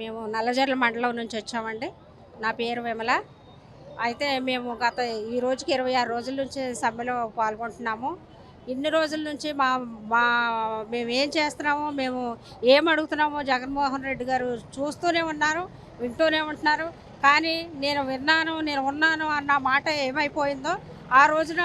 మేము నల్లజర్ల మండలం నుంచి వచ్చామండి. నా పేరు విమల. అయితే మేము గత ఈ రోజుకి ఇరవై ఆరు రోజుల నుంచి సమ్మెలో పాల్గొంటున్నాము. ఇన్ని రోజుల నుంచి మా మా మేము ఏం చేస్తున్నామో మేము ఏం అడుగుతున్నామో జగన్మోహన్ రెడ్డి గారు చూస్తూనే ఉన్నారు వింటూనే ఉంటున్నారు. కానీ నేను విన్నాను నేను ఉన్నాను అన్న మాట ఏమైపోయిందో ఆ రోజున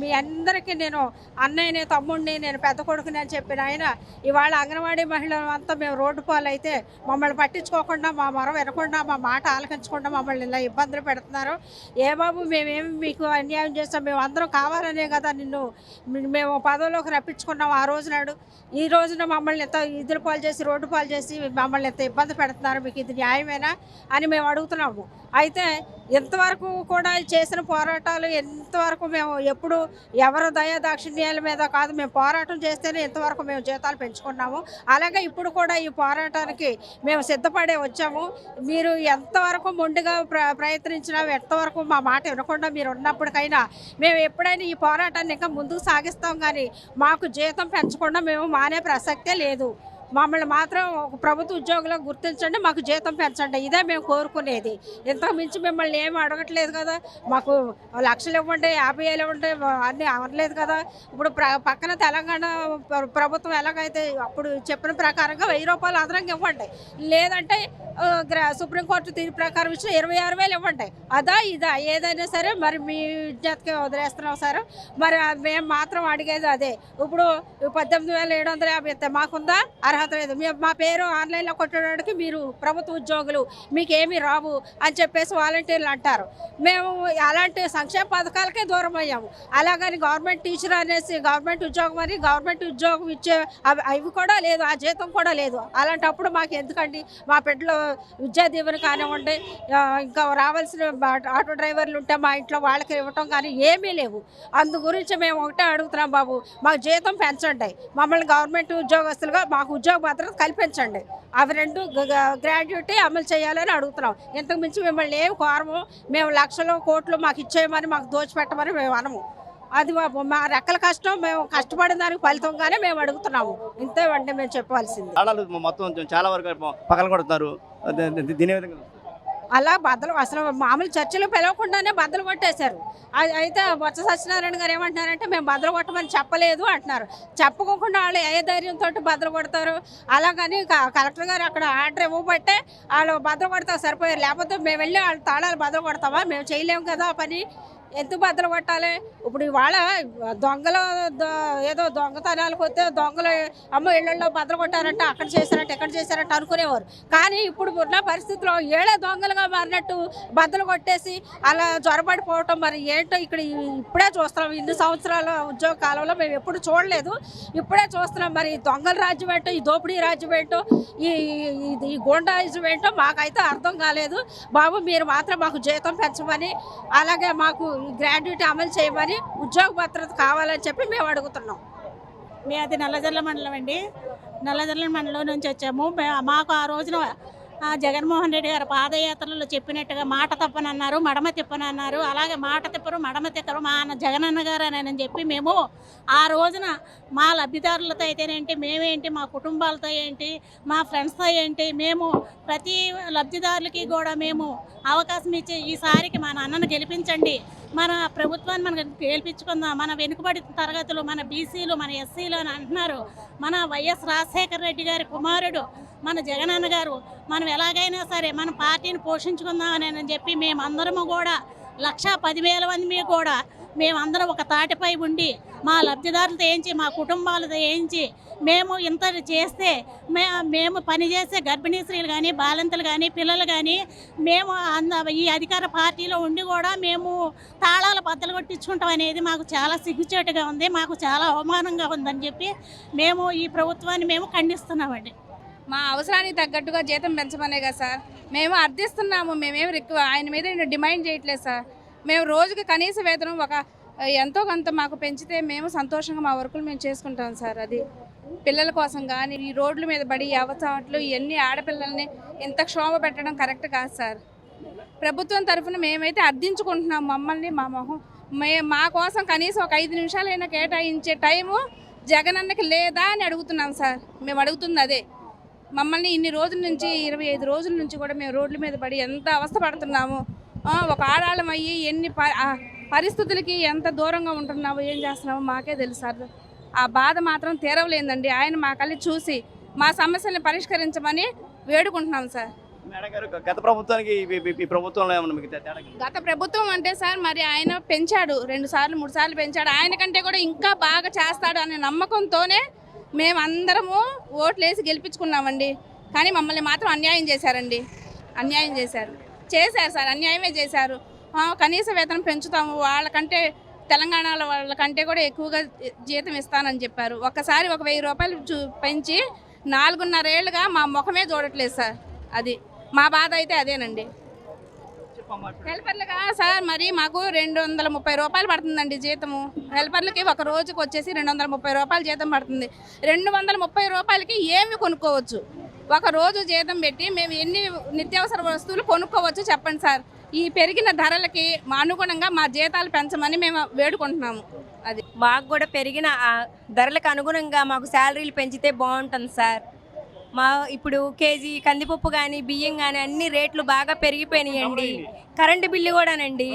మీ అందరికీ నేను అన్నయ్యని తమ్ముడిని నేను పెద్ద కొడుకుని అని చెప్పిన ఆయన ఇవాళ అంగన్వాడీ మహిళలు అంతా మేము రోడ్డు పాలైతే మమ్మల్ని పట్టించుకోకుండా మా మొర వినకుండా మా మాట ఆలకించకుండా మమ్మల్ని ఇలా ఇబ్బందులు పెడుతున్నారు. ఏ బాబు మేమేమి మీకు అన్యాయం చేస్తాం మేము అందరం కావాలనే కదా నిన్ను మేము పదవిలోకి రప్పించుకున్నాం ఆ రోజు నాడు. ఈ రోజున మమ్మల్ని ఎంత ఇద్దరు పాలు చేసి రోడ్డు పాలు చేసి మమ్మల్ని ఎంత ఇబ్బంది పెడుతున్నారు మీకు ఇది న్యాయమేనా అని మేము అడుగుతున్నాము. అయితే ఇంతవరకు కూడా చేసిన పోరాటాలు ఎంతవరకు మేము ఎప్పుడు ఎవరు దయా దాక్షిణ్యాల మీద కాదు మేము పోరాటం చేస్తేనే ఇంతవరకు మేము జీతాలు పెంచుకున్నాము. అలాగే ఇప్పుడు కూడా ఈ పోరాటానికి మేము సిద్ధపడే వచ్చాము. మీరు ఎంతవరకు మొండిగా ప్ర ప్రయత్నించినా ఎంతవరకు మా మాట వినకుండా మీరు ఉన్నప్పటికైనా మేము ఎప్పుడైనా ఈ పోరాటాన్ని ఇంకా ముందుకు సాగిస్తాం. కానీ మాకు జీతం పెంచకుండా మేము మానే ప్రసక్తే లేదు. మమ్మల్ని మాత్రం ఒక ప్రభుత్వ ఉద్యోగులకు గుర్తించండి మాకు జీతం పెంచండి. ఇదే మేము కోరుకునేది. ఇంతకు మించి మిమ్మల్ని ఏమి అడగట్లేదు కదా. మాకు లక్షలు ఇవ్వండి యాభై వేలు ఇవ్వండి అన్నీ అవ్వలేదు కదా. ఇప్పుడు ప్ర పక్కన తెలంగాణ ప్రభుత్వం ఎలాగైతే అప్పుడు చెప్పిన ప్రకారంగా వెయ్యి రూపాయలు అదనంగా ఇవ్వండి. లేదంటే సుప్రీంకోర్టు తీర్పు ప్రకారం ఇచ్చిన ఇరవై ఆరు వేలు ఇవ్వండి. అదా ఇదా ఏదైనా సరే మరి మీ విజ్ఞతకి వదిలేస్తున్నాం సార్. మరి మేము మాత్రం అడిగేది అదే. ఇప్పుడు పద్దెనిమిది వేల ఏడు వందల యాభై ఇస్తే మాకుందా? అర్హత లేదు. మా పేరు ఆన్లైన్లో కొట్టడానికి మీరు ప్రభుత్వ ఉద్యోగులు మీకు రావు అని చెప్పేసి వాలంటీర్లు అంటారు. మేము అలాంటి సంక్షేమ పథకాలకే దూరం అయ్యాము. అలాగని గవర్నమెంట్ టీచర్ అనేసి గవర్నమెంట్ ఉద్యోగం అని గవర్నమెంట్ ఉద్యోగం ఇచ్చే అవి అవి కూడా లేదు. ఆ జీతం కూడా లేదు. అలాంటప్పుడు మాకు ఎందుకండి మా బిడ్డలు విద్యా దీవెన కానివ్వండి ఇంకా రావాల్సిన ఆటో డ్రైవర్లు ఉంటే మా ఇంట్లో వాళ్ళకి ఇవ్వటం కానీ ఏమీ లేవు. అందు గురించి మేము ఒకటే అడుగుతున్నాం బాబు మాకు జీతం పెంచండి. మమ్మల్ని గవర్నమెంట్ ఉద్యోగస్తులుగా మాకు ఉద్యోగ భద్రత కల్పించండి. అవి రెండు గ్రాడ్యుయేటీ అమలు చేయాలని అడుగుతున్నాం. ఇంతకు మించి మిమ్మల్ని ఏం కోరము. మేము లక్షలు కోట్లు మాకు ఇచ్చేయమని మాకు దోచిపెట్టమని మేము అనము. అది బాబు మా రెక్కల కష్టం మేము కష్టపడిన దానికి ఫలితంగానే మేము అడుగుతున్నాము. ఇంతే అంటే మేము చెప్పాల్సింది మొత్తం చాలా వరకు పగల కొడుతున్నారు దీని విధంగా అలా బద్దలు అసలు మామూలు చర్చలు పిలవకుండానే బద్దలు కొట్టేశారు. అయితే బొత్స సత్యనారాయణ గారు ఏమంటున్నారంటే మేము బద్దలు కొట్టమని చెప్పలేదు అంటున్నారు. చెప్పుకోకుండా వాళ్ళు ఏ ధైర్యంతో బద్దలు కొడతారు? అలాగని క- కలెక్టర్ గారు అక్కడ ఆర్డర్ ఇవ్వబట్టే వాళ్ళు బద్దలు కొడతా సరిపోయారు. లేకపోతే మేము వెళ్ళి వాళ్ళ తాళాలు బద్దలు కొడతామా? మేము చేయలేము కదా ఆ పని. ఎందుకు బద్దలు కొట్టాలి ఇప్పుడు ఇవాళ దొంగలు ఏదో దొంగతనాలకు వస్తే దొంగలు అమ్మ ఇళ్ళలో బద్దలు కొట్టారంట అక్కడ చేశారంట ఎక్కడ చేశారంట అనుకునేవారు. కానీ ఇప్పుడు ఉన్న పరిస్థితిలో ఏడే దొంగలుగా మారినట్టు బద్దలు కొట్టేసి అలా జ్వరపడిపోవటం మరి ఏంటో ఇక్కడ ఇప్పుడే చూస్తున్నాం. ఇన్ని సంవత్సరాల ఉద్యోగ కాలంలో మేము ఎప్పుడు చూడలేదు. ఇప్పుడే చూస్తున్నాం మరి దొంగల రాజ్యం ఏంటో ఈ దోపిడీ రాజ్యం ఏంటో ఈ ఈ- ఈ గోండాయిజం ఏంటో మాకైతే అర్థం కాలేదు. బాబు మీరు మాత్రం మాకు జీతం పెంచమని అలాగే మాకు గ్రాడ్యుయేట్ అమలు చేయమని ఉద్యోగ భద్రత కావాలని చెప్పి మేము అడుగుతున్నాం. అది నల్లజర్ల మండలం అండి. నల్లజర్ల మండలం నుంచి వచ్చాము. మాకు ఆ రోజున జగన్మోహన్ రెడ్డి గారు పాదయాత్రలో చెప్పినట్టుగా మాట తప్పనన్నారు మడమ తిప్పనన్నారు. అలాగే మాట తిప్పరు మడమ తిక్కరు. మా అన్న జగనన్న గారు అని చెప్పి మేము ఆ రోజున మా లబ్ధిదారులతో అయితేనేంటి మేమేంటి మా కుటుంబాలతో ఏంటి మా ఫ్రెండ్స్తో ఏంటి మేము ప్రతి లబ్ధిదారులకి కూడా మేము అవకాశం ఇచ్చి ఈసారికి మా నాన్నను గెలిపించండి. మన ప్రభుత్వాన్ని మనం గెలిపించుకుందాం మన వెనుకబడి తరగతులు మన బీసీలు మన ఎస్సీలు అని అంటున్నారు. మన వైఎస్ రాజశేఖర రెడ్డి గారి కుమారుడు మన జగనన్న గారు మనం ఎలాగైనా సరే మన పార్టీని పోషించుకుందామని అని చెప్పి మేమందరము కూడా లక్షా పదివేల మంది మీద కూడా మేమందరం ఒక తాటిపై ఉండి మా లబ్ధిదారులతో ఏంచి మా కుటుంబాలతో ఏంచి మేము ఇంత చేస్తే మే మేము పనిచేసే గర్భిణీ స్త్రీలు కానీ బాలింతలు కానీ పిల్లలు కానీ మేము అంద ఈ అధికార పార్టీలో ఉండి కూడా మేము తాళాలు బద్దలు కొట్టించుకుంటాం అనేది మాకు చాలా సిగ్గుచేటుగా ఉంది మాకు చాలా అవమానంగా ఉందని చెప్పి మేము ఈ ప్రభుత్వాన్ని మేము ఖండిస్తున్నామండి. మా అవసరానికి తగ్గట్టుగా జీతం పెంచమనే కదా సార్. మేము అర్థిస్తున్నాము మేమేమి రిక్వ ఆయన మీద నేను డిమాండ్ చేయట్లేదు సార్. మేము రోజుకి కనీస వేతనం ఒక ఎంతో కొంత మాకు పెంచితే మేము సంతోషంగా మా వర్కులు మేము చేసుకుంటాం సార్. అది పిల్లల కోసం కానీ ఈ రోడ్ల మీద పడి ఈ ఇవన్నీ ఆడపిల్లల్ని ఇంత క్షోభ పెట్టడం కరెక్ట్ కాదు సార్. ప్రభుత్వం తరఫున మేమైతే అర్థించుకుంటున్నాం మమ్మల్ని మా మొహం. మే మా కోసం కనీసం ఒక ఐదు నిమిషాలైనా కేటాయించే టైము జగనన్నకి లేదా అని అడుగుతున్నాం సార్. మేము అడుగుతుంది అదే. మమ్మల్ని ఇన్ని రోజుల నుంచి ఇరవై ఐదు రోజుల నుంచి కూడా మేము రోడ్ల మీద పడి ఎంత అవస్థ పడుతున్నాము ఒక ఆడాళ్ళం అయ్యి ఎన్ని పరిస్థితులకి ఎంత దూరంగా ఉంటున్నామో ఏం చేస్తున్నామో మాకే తెలుసు సార్. ఆ బాధ మాత్రం తీరవలేదండి. ఆయన మా కళ్ళి చూసి మా సమస్యల్ని పరిష్కరించమని వేడుకుంటున్నాం సార్. గత ప్రభుత్వానికి గత ప్రభుత్వం అంటే సార్ మరి ఆయన పెంచాడు రెండు సార్లు మూడు సార్లు పెంచాడు. ఆయన కంటే కూడా ఇంకా బాగా చేస్తాడు అనే నమ్మకంతోనే మేము అందరము ఓట్లేసి గెలిపించుకున్నామండి. కానీ మమ్మల్ని మాత్రం అన్యాయం చేశారండి. అన్యాయం చేశారు. చేశారు సార్ అన్యాయమే చేశారు. కనీస వేతనం పెంచుతాము వాళ్ళకంటే తెలంగాణలో వాళ్ళకంటే కూడా ఎక్కువగా జీతం ఇస్తానని చెప్పారు. ఒక్కసారి ఒక వెయ్యి రూపాయలు చూ పెంచి నాలుగున్నరేళ్ళుగా మా ముఖమే చూడట్లేదు సార్ అది. మా బాధ అయితే అదేనండి. హెల్పర్లుగా సార్ మరి మాకు రెండు వందల ముప్పై రూపాయలు పడుతుందండి జీతము. హెల్పర్లకి ఒక రోజుకి వచ్చేసి రెండు వందల ముప్పై రూపాయలు జీతం పడుతుంది. రెండు వందల ముప్పై రూపాయలకి ఏమి కొనుక్కోవచ్చు? ఒక రోజు జీతం పెట్టి మేము ఎన్ని నిత్యావసర వస్తువులు కొనుక్కోవచ్చు చెప్పండి సార్? ఈ పెరిగిన ధరలకి మా అనుగుణంగా మా జీతాలు పెంచమని మేము వేడుకుంటున్నాము. అది. మాకు కూడా పెరిగిన ఆ ధరలకు అనుగుణంగా మాకు శాలరీలు పెంచితే బాగుంటుంది సార్. మా ఇప్పుడు కేజీ కందిపప్పు కానీ బియ్యం కానీ అన్ని రేట్లు బాగా పెరిగిపోయినాయండి. కరెంటు బిల్లు కూడానండి.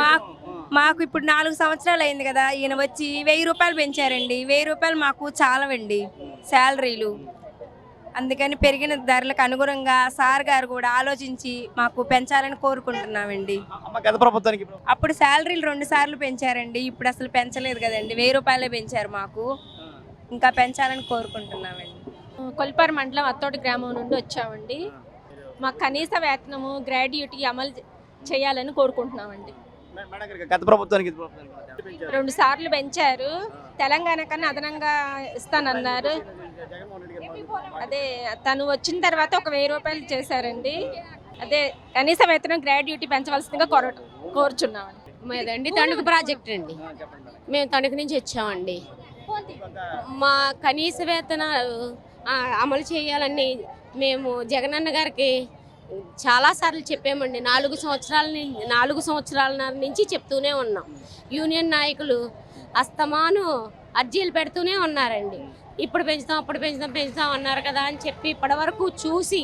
మా మాకు ఇప్పుడు నాలుగు సంవత్సరాలు అయింది కదా ఈయన వచ్చి వెయ్యి రూపాయలు పెంచారండి. వెయ్యి రూపాయలు మాకు చాలవండి శాలరీలు. అందుకని పెరిగిన ధరలకు అనుగుణంగా సార్ గారు కూడా ఆలోచించి మాకు పెంచాలని కోరుకుంటున్నామండి. గత ప్రభుత్వానికి అప్పుడు శాలరీలు రెండు సార్లు పెంచారండి. ఇప్పుడు అసలు పెంచలేదు కదండి. వెయ్యి రూపాయలే పెంచారు మాకు. ఇంకా పెంచాలని కోరుకుంటున్నామండి. కొల్పారు మండలం అత్తోటి గ్రామం నుండి వచ్చామండి. మా కనీస వేతనము గ్రాడ్యుటీ అమలు చేయాలని కోరుకుంటున్నామండి. గత ప్రభుత్వానికి? రెండు సార్లు పెంచారు. తెలంగాణ కన్నా అదనంగా ఇస్తానన్నారు. అదే తను వచ్చిన తర్వాత ఒక వెయ్యి రూపాయలు చేశారండి. అదే కనీస వేతనం గ్రాడ్యుటీ పెంచవలసిందిగా కోర కోరుచున్నామండి. మాదండి తణుకు ప్రాజెక్ట్ అండి. మేము తణుకు నుంచి వచ్చామండి. మా కనీస వేతనాలు అమలు చేయాలని మేము జగనన్న గారికి చాలాసార్లు చెప్పామండి. నాలుగు సంవత్సరాల నాలుగు సంవత్సరాల నుంచి చెప్తూనే ఉన్నాం. యూనియన్ నాయకులు అస్తమాను అర్జీలు పెడుతూనే ఉన్నారండి. ఇప్పుడు పెంచుతాం అప్పుడు పెంచుతాం పెంచుతాం అన్నారు కదా అని చెప్పి ఇప్పటివరకు చూసి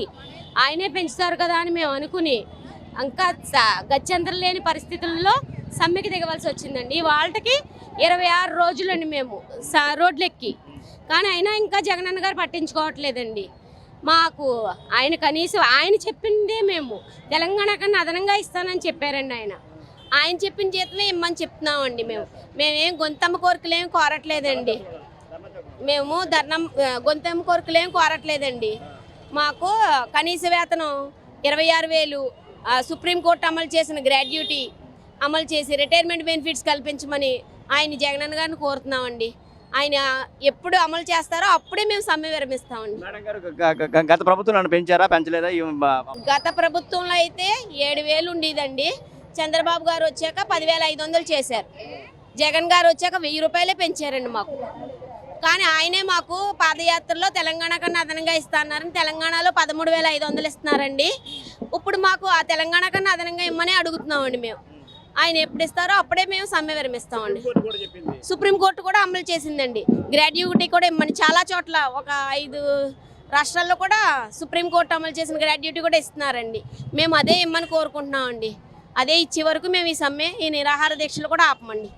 ఆయనే పెంచుతారు కదా అని మేము అనుకుని ఇంకా గత్యంతరం లేని పరిస్థితుల్లో సమ్మెకి దిగవలసి వచ్చిందండి. వాళ్ళకి ఇరవై ఆరు రోజులండి మేము స- రోడ్లెక్కి. కానీ అయినా ఇంకా జగనన్న గారు పట్టించుకోవట్లేదండి. మాకు ఆయన కనీసం ఆయన చెప్పిందే మేము. తెలంగాణ కన్నా అదనంగా ఇస్తానని చెప్పారండి ఆయన. ఆయన చెప్పిన జీతమే ఇమ్మని చెప్తున్నామండి మేము. మేమేం గొంతమ్మ కోరికలేం కోరట్లేదండి. మేము ధర్నం గొంతమ్మ కోరికలేం కోరట్లేదండి. మాకు కనీస వేతనం ఇరవై ఆరు వేలు సుప్రీంకోర్టు అమలు చేసిన గ్రాడ్యుటీ అమలు చేసి రిటైర్మెంట్ బెనిఫిట్స్ కల్పించమని ఆయన జగనన్న గారిని కోరుతున్నామండి. ఆయన ఎప్పుడు అమలు చేస్తారో అప్పుడే మేము సమ్మె విరమిస్తామండి. గత ప్రభుత్వం పెంచారా పెంచలేదా? గత ప్రభుత్వంలో అయితే ఏడు వేలు ఉండేదండి. చంద్రబాబు గారు వచ్చాక పదివేల ఐదు వందలు చేశారు. జగన్ గారు వచ్చాక వెయ్యి రూపాయలే పెంచారండి మాకు. కానీ ఆయనే మాకు పాదయాత్రలో తెలంగాణ కన్నా అదనంగా ఇస్తారని తెలంగాణలో పదమూడు వేల ఐదు వందలు ఇస్తున్నారండి. ఇప్పుడు మాకు ఆ తెలంగాణ కన్నా అదనంగా ఇమ్మని అడుగుతున్నామండి మేము. ఆయన ఎప్పుడు ఇస్తారో అప్పుడే మేము సమ్మె విరమిస్తామండి కోర్టు కూడా చెప్పింది. సుప్రీంకోర్టు కూడా అమలు చేసిందండి. గ్రాడ్యుటీ కూడా ఇమ్మని చాలా చోట్ల ఒక ఐదు రాష్ట్రాల్లో కూడా సుప్రీంకోర్టు అమలు చేసిన గ్రాడ్యుటీ కూడా ఇస్తున్నారండి. మేము అదే ఇమ్మని కోరుకుంటున్నామండి. అదే ఇచ్చే వరకు మేము ఈ సమ్మె ఈ నిరాహార దీక్షలు కూడా ఆపమండి.